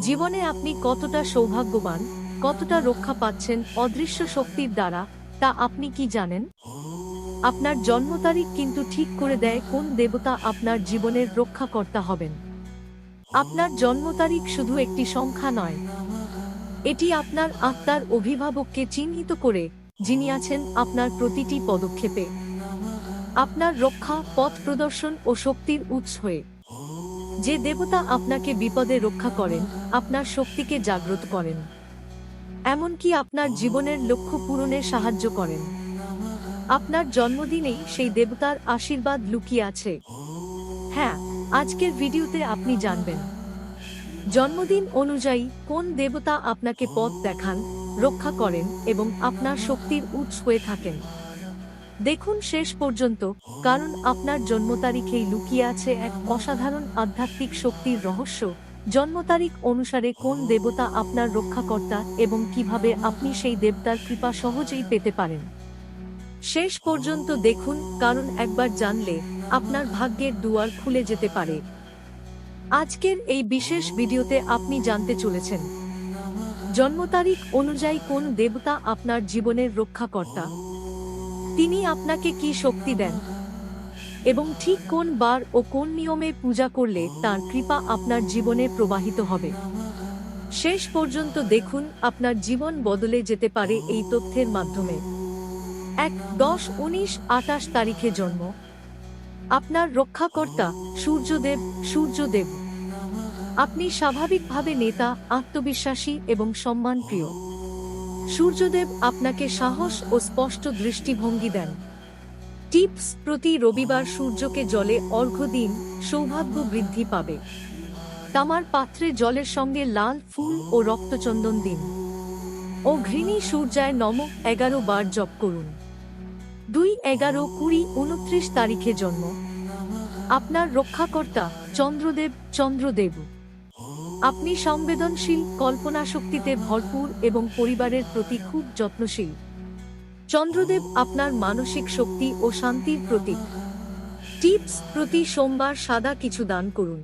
জীবনে আপনি কতটা সৌভাগ্যবান, কতটা রক্ষা পাচ্ছেন অদৃশ্য শক্তির দ্বারা, তা আপনি কি জানেন? আপনার জন্ম তারিখ কিন্তু ঠিক করে দেয় কোন দেবতা আপনার জীবনের রক্ষাকর্তা হবেন। আপনার জন্ম তারিখ শুধু একটি সংখ্যা নয়। এটি আপনার আত্মার অভিভাবককে চিহ্নিত করে, যিনি আছেন আপনার প্রতিটি পদক্ষেপে। আপনার রক্ষা, পথ প্রদর্শন ও শক্তির উৎস হয়ে। যে দেবতা আপনাকে বিপদে রক্ষা করেন, আপনার শক্তিকে জাগ্রত করেন। এমনকি আপনার জীবনের লক্ষ্য পূরণে সাহায্য করেন। আপনার জন্মদিনেই সেই দেবতার আশীর্বাদ লুকিয়ে আছে। হ্যাঁ আজকের ভিডিওতে আপনি জানবেন। জন্মদিন অনুযায়ী কোন দেবতা আপনাকে পথ দেখান, রক্ষা করেন এবং আপনার শক্তির উৎস হয়ে থাকেন। দেখুন শেষ পর্যন্ত, কারণ আপনার জন্ম তারিখেই লুকিয়ে আছে এক অসাধারণ আধ্যাত্মিক শক্তির রহস্য। জন্ম তারিখ অনুসারে কোন দেবতা আপনার রক্ষাকর্তা এবং কীভাবে আপনি সেই দেবতার কৃপা সহজেই পেতে পারেন। শেষ পর্যন্ত দেখুন, কারণ একবার জানলে আপনার ভাগ্যের দুয়ার খুলে যেতে পারে। আজকের এই বিশেষ ভিডিওতে আপনি জানতে চলেছেন জন্ম তারিখ অনুযায়ী কোন দেবতা আপনার জীবনের রক্ষাকর্তা। তিনি আপনাকে কি শক্তি দেন? এবং ঠিক কোন বার ও কোন নিয়মে পূজা করলে তার কৃপা আপনার জীবনে প্রবাহিত হবে? শেষ পর্যন্ত দেখুন, আপনার জীবন বদলে যেতে পারে এই তথ্যের মাধ্যমে। এক দশ উনিশ আটাশ তারিখে জন্ম। আপনার রক্ষাকর্তা সূর্যদেব সূর্যদেব। আপনি স্বাভাবিকভাবে নেতা, আত্মবিশ্বাসী এবং সম্মানপ্রিয়। সূর্যদেব আপনাকে সাহস ও স্পষ্ট দৃষ্টিভঙ্গি দেন। টিপস প্রতি রবিবার সূর্যকে জলে অর্ঘ্য দিন সৌভাগ্য বৃদ্ধি পাবে। তামার পাত্রে জলের সঙ্গে লাল ফুল ও রক্তচন্দন দিন। ও ঘৃণী সূর্যায় নম এগারো বার জপ করুন। দুই এগারো কুড়ি উনত্রিশ তারিখে জন্ম। আপনার রক্ষাকর্তা চন্দ্রদেব চন্দ্রদেব। আপনি সংবেদনশীল কল্পনা শক্তিতে ভরপুর এবং পরিবারের প্রতি খুব যত্নশীল। চন্দ্রদেব আপনার মানসিক শক্তি ও শান্তির প্রতীক। টিপস প্রতি সোমবার সাদা কিছু দান করুন।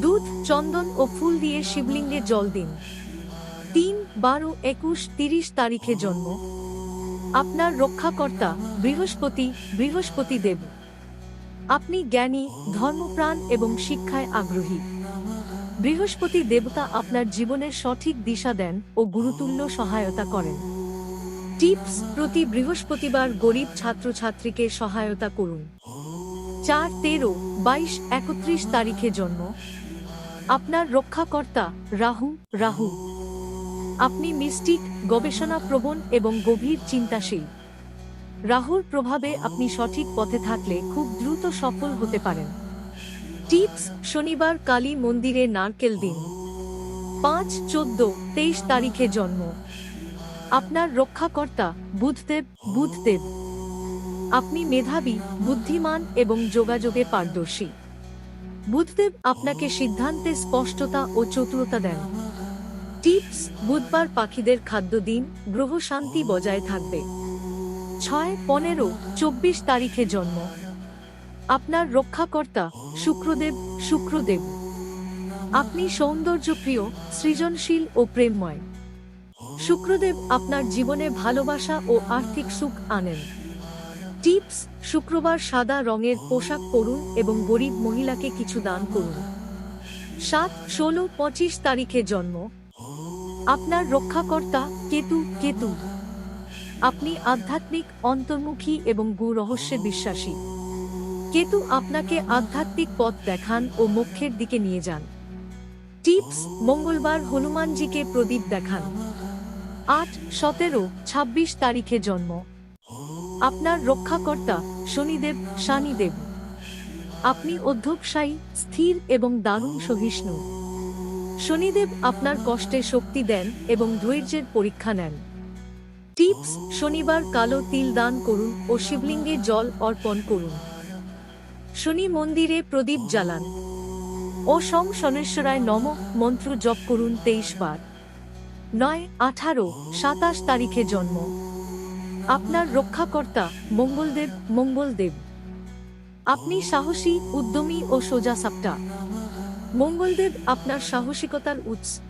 দুধ, চন্দন ও ফুল দিয়ে শিবলিঙ্গে জল দিন। তিন, বারো, একুশ, তিরিশ তারিখে জন্ম। আপনার রক্ষাকর্তা বৃহস্পতি বৃহস্পতি দেব আপনি জ্ঞানী, ধর্মপ্রাণ এবং শিক্ষায় আগ্রহী। বৃহস্পতি দেবতা আপনার জীবনের সঠিক দিশা দেন ও গুরুতুল্য সহায়তা করেন। টিপস প্রতি বৃহস্পতিবার গরিব ছাত্রছাত্রীকে সহায়তা করুন। চার তেরো বাইশ একত্রিশ তারিখে জন্ম। আপনার রক্ষাকর্তা রাহু রাহু। আপনি মিস্টিক গবেষণা প্রবণ এবং গভীর চিন্তাশীল। রাহুর প্রভাবে আপনি সঠিক পথে থাকলে খুব দ্রুত সফল হতে পারেন। টিপস, শনিবার কালী মন্দিরে নারকেল দিন। পাঁচ, চোদ্দ, তেইশ তারিখে জন্ম। আপনার রক্ষাকর্তা বুধদেব বুধদেব। আপনি মেধাবী, বুদ্ধিমান এবং যোগাযোগে পারদর্শী। বুধদেব আপনাকে সিদ্ধান্তে স্পষ্টতা ও চতুরতা দেন। টিপস, বুধবার পাখিদের খাদ্য দিন, গ্রহ শান্তি বজায় থাকবে। ছয়, পনেরো, চব্বিশ তারিখে জন্ম। আপনার রক্ষাকর্তা শুক্রদেব শুক্রদেব। আপনি সৌন্দর্যপ্রিয়, সৃজনশীল ও প্রেমময়। শুক্রদেব আপনার জীবনে ভালোবাসা ও আর্থিক সুখ আনেন। টিপস, শুক্রবার সাদা রঙের পোশাক পরুন এবং গরিব মহিলাকে কিছু দান করুন। সাত, ষোলো, পঁচিশ তারিখে জন্ম। আপনার রক্ষাকর্তা কেতু কেতু। আপনি আধ্যাত্মিক, অন্তর্মুখী এবং গু রহস্যে বিশ্বাসী। কেতু আপনাকে আধ্যাত্মিক পথ দেখান ও মোক্ষের দিকে নিয়ে যান। টিপস, মঙ্গলবার হনুমানজিকে প্রদীপ দেখান। আট, সতেরো, ছাব্বিশ তারিখে জন্ম। আপনার রক্ষাকর্তা শনিদেব, শানিদেব। আপনি অধ্যবসায়ী স্থির এবং দারুণ সহিষ্ণু। শনিদেব আপনার কষ্টে শক্তি দেন এবং ধৈর্যের পরীক্ষা নেন। টিপস, শনিবার কালো তিল দান করুন ও শিবলিঙ্গে জল অর্পণ করুন। শনি মন্দিরে প্রদীপ জ্বালান। ও সং শনেশ্বরায় নম, মন্ত্র জপ করুন তেইশ বার। নয়, আঠারো, সাতাশ তারিখে জন্ম। আপনার রক্ষাকর্তা মঙ্গলদেব মঙ্গলদেব। আপনি সাহসী, উদ্যমী ও সোজা সাপটা। মঙ্গলদেব আপনার সাহসিকতার উৎস।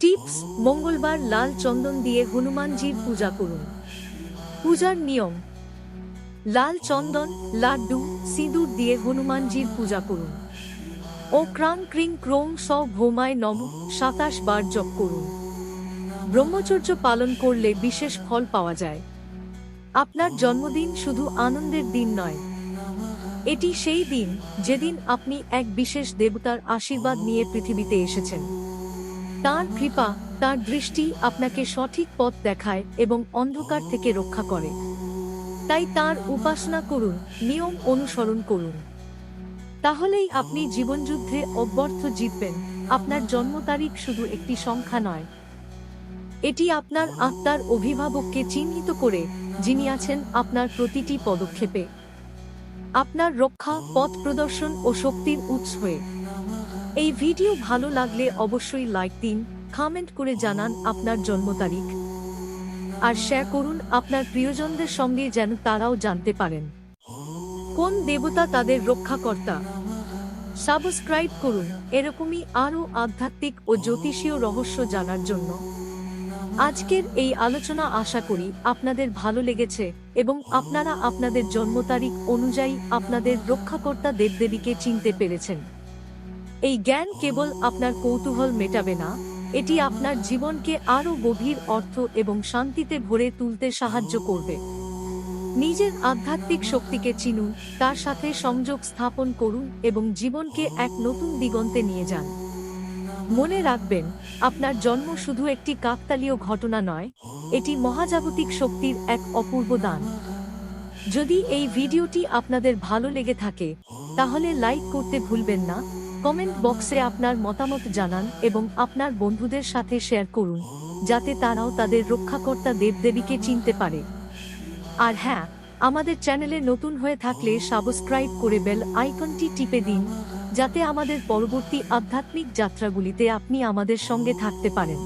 টিপস, মঙ্গলবার লাল চন্দন দিয়ে হনুমানজির পূজা করুন। পূজার নিয়ম লাল চন্দন, লাড্ডু, সিঁদুর দিয়ে হনুমানজির পূজা করুন। ও ক্রাং ক্রিং ক্রোং স ভৌমায় নম, সাতাশ বার জপ করুন। ব্রহ্মচর্য পালন করলে বিশেষ ফল পাওয়া যায়। আপনার জন্মদিন শুধু আনন্দের দিন নয়। এটি সেই দিন যেদিন আপনি এক বিশেষ দেবতার আশীর্বাদ নিয়ে পৃথিবীতে এসেছেন। তার কৃপা, তার দৃষ্টি আপনাকে সঠিক পথ দেখায় এবং অন্ধকার থেকে রক্ষা করে। তাই তার উপাসনা করুন, নিয়ম অনুসরণ করুন। তাহলেই আপনি জীবনযুদ্ধে অব্যর্থ জিতবেন। আপনার জন্ম তারিখ শুধু একটি সংখ্যা নয়। এটি আপনার আত্মার অভিভাবককে চিহ্নিত করে যিনি আছেন আপনার প্রতিটি পদক্ষেপে। আপনার রক্ষা, পথ প্রদর্শন ও শক্তির উৎস হয়ে। এই ভিডিও ভালো লাগলে অবশ্যই লাইক দিন কমেন্ট করে জানান আপনার জন্ম তারিখ। আর শেয়ার করুন আপনার প্রিয়জনদের সঙ্গে যেন তারাও জানতে পারেন। কোন দেবতা তাদের রক্ষাকর্তা? সাবস্ক্রাইব করুন, এরকমই আরও আধ্যাত্মিক ও জ্যোতিষীয় রহস্য জানার জন্য। আজকের এই আলোচনা আশা করি আপনাদের ভালো লেগেছে এবং আপনারা আপনাদের জন্ম তারিখ অনুযায়ী আপনাদের রক্ষাকর্তা দেবদেবীকে চিনতে পেরেছেন। এই জ্ঞান কেবল আপনার কৌতূহল মেটাবে না এটি আপনার জীবনকে আরও গভীর অর্থ এবং শান্তিতে ভরে তুলতে সাহায্য করবে। নিজের আধ্যাত্মিক শক্তিকে চিনুন, তার সাথে সংযোগ স্থাপন করুন এবং জীবনকে এক নতুন দিগন্তে নিয়ে যান। মনে রাখবেন, আপনার জন্ম শুধু একটি কাকতালীয় ঘটনা নয়, এটি মহাজাগতিক শক্তির এক অপূর্ব দান। যদি এই ভিডিওটি আপনাদের ভালো লেগে থাকে, তাহলে লাইক করতে ভুলবেন না। কমেন্ট বক্সে আপনার মতামত জানান এবং আপনার বন্ধুদের সাথে শেয়ার করুন, যাতে তারাও তাদের রক্ষাকর্তা দেবদেবীকে চিনতে পারে। আর হ্যাঁ আমাদের চ্যানেলে নতুন হয়ে থাকলে সাবস্ক্রাইব করে বেল আইকনটি টিপে দিন, যাতে আমাদের পরবর্তী আধ্যাত্মিক যাত্রাগুলিতে আপনি আমাদের সঙ্গে থাকতে পারেন।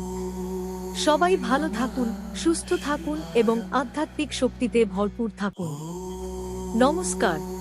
সবাই ভালো থাকুন, সুস্থ থাকুন এবং আধ্যাত্মিক শক্তিতে ভরপুর থাকুন। নমস্কার।